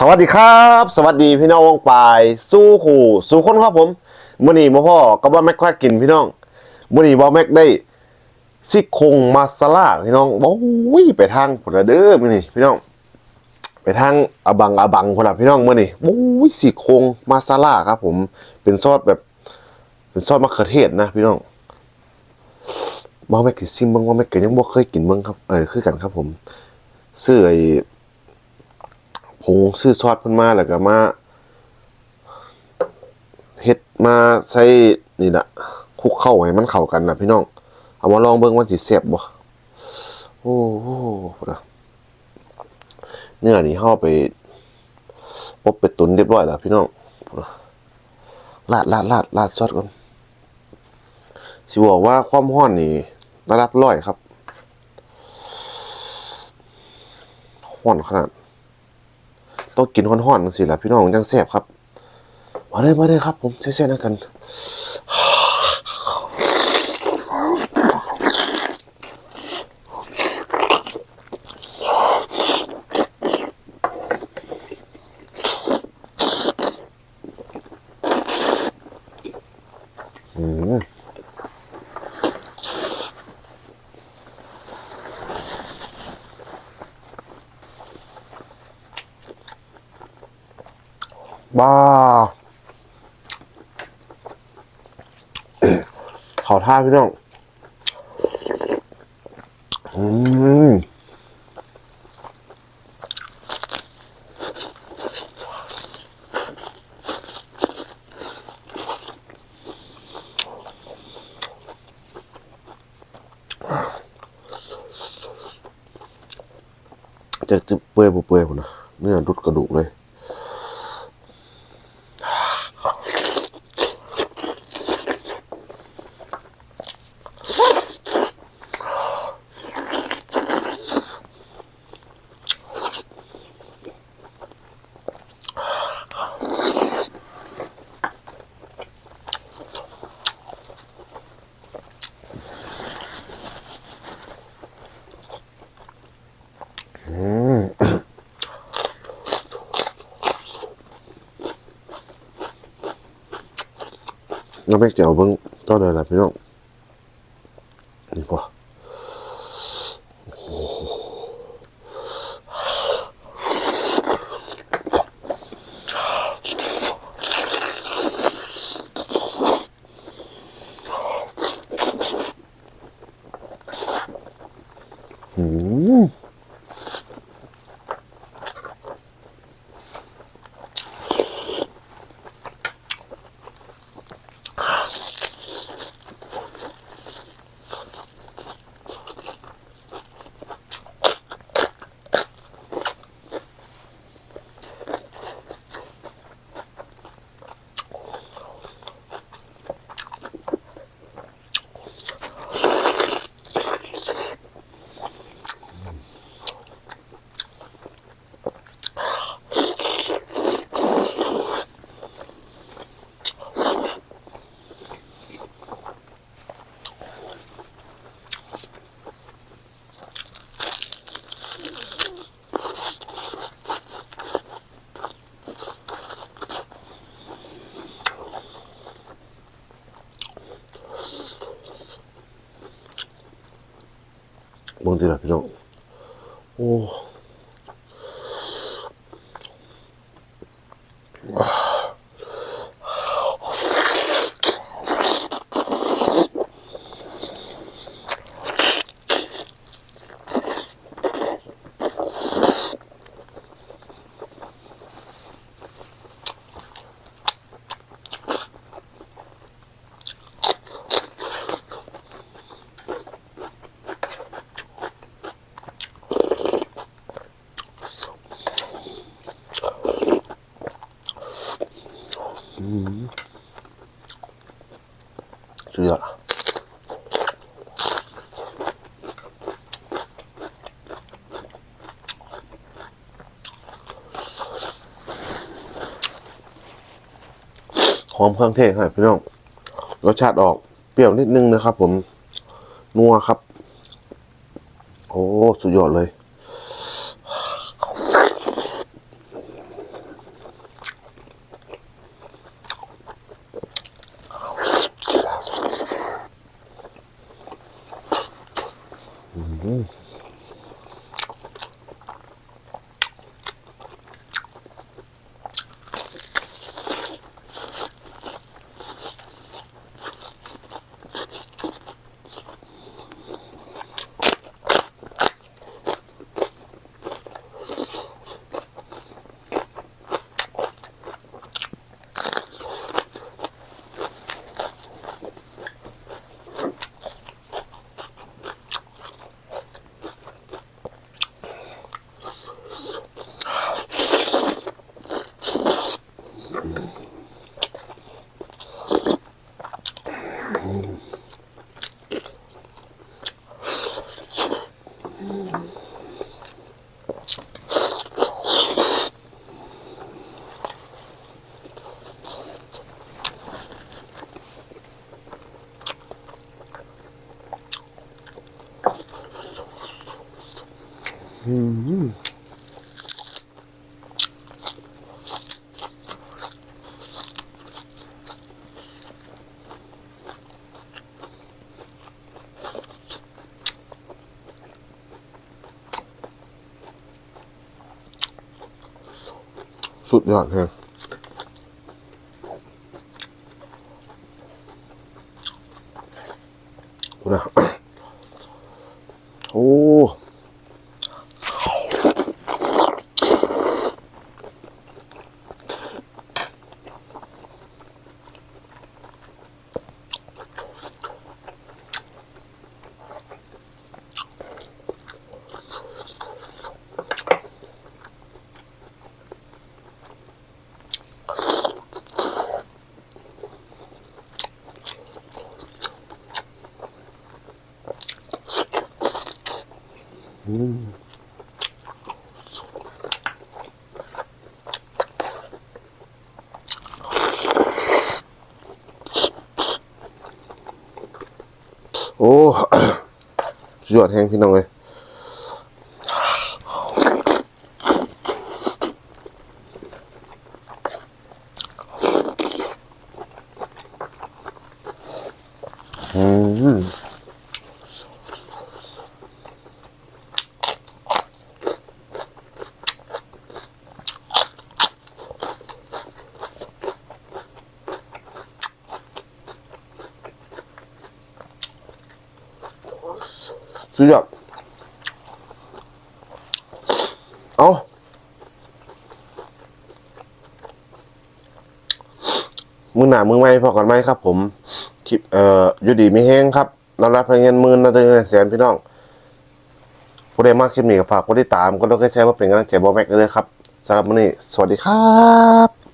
สวัสดีครับ สวัสดีพี่น้องวงปลาย สู้ขู่สู้คนครับผมมื่อนี้มาพ่อกับว่าแม็กควากินพี่น้องมื่อนี้บอแม็กได้ซี่โครงมาซาลาพี่น้องบอกวิไปทางผลเด้อมื่อนี้พี่น้อง ไปทางอบังอบังพนละพี่น้องมื่อนี้โอ้ยซี่โครงมาซาลาครับ ผมเป็นซอสแบบ เป็นซอสมะเขือเทศนะพี่น้องบอแม็กกินซิมบิ้งว่าแม็กก็ยังบ่เคยกินเบิ้งครับเออคือกันครับผมซื้อไอ ผงซื้อซอสเพิ่นมาแล้วก็มาเฮ็ดมาใส่นี่ล่ะคลุกเข้าให้มันเข้ากันนะพี่น้อง เอามาลองเบิ่งว่าสิแซ่บบ่โอ้โหนะเนื้อนี่เฮาไปอบไปตุนเรียบร้อยแล้วพี่น้องลาดลาดลาดลาดซอสก่อนสิบอกว่าความร้อนนี่ระดับร้อยครับร้อนขนาด ต้องกินห้อนๆจังสิล่ะพี่น้องจังแซ่บครับ มาเลยมาเลยครับ ผมแซ่บๆนะกัน บ้าขอท่าพี่น้อง อืมจะจะเปื่อยเปื่อยพุ่นนะเนื้อรุดกระดูกเลย น้ำแม่เจียวเบิ้งต้นเลยล่ะพี่น้องนี่พออืม เบิ้งทีละพี่น้ หอมเครื่องเทศครับพี่น้องรสชาติออกเปรี้ยวนิดนึงนะครับ ผมนัวครับ โอ้สุดยอดเลยอืม สุดยอดเลยดูนะ โอ้ โอ้สุดยอดแห้งพี่น้องเลยอืม สุดยอดเอามือหนามือไม่พอก่อนไหมครับ ผมคลิปเอ่อยูดีไม่แห้งครับนอนรับเพลงเงินหมื่นนะเตือนแสนพี่น้องผู้ใดมากคลิปนี้ก็ฝากกดติดตามกดไลค์กดแชร์เพื่อเป็นกำลังใจบอแม็กเลยครับสำหรับวันนี้ สวัสดีครับ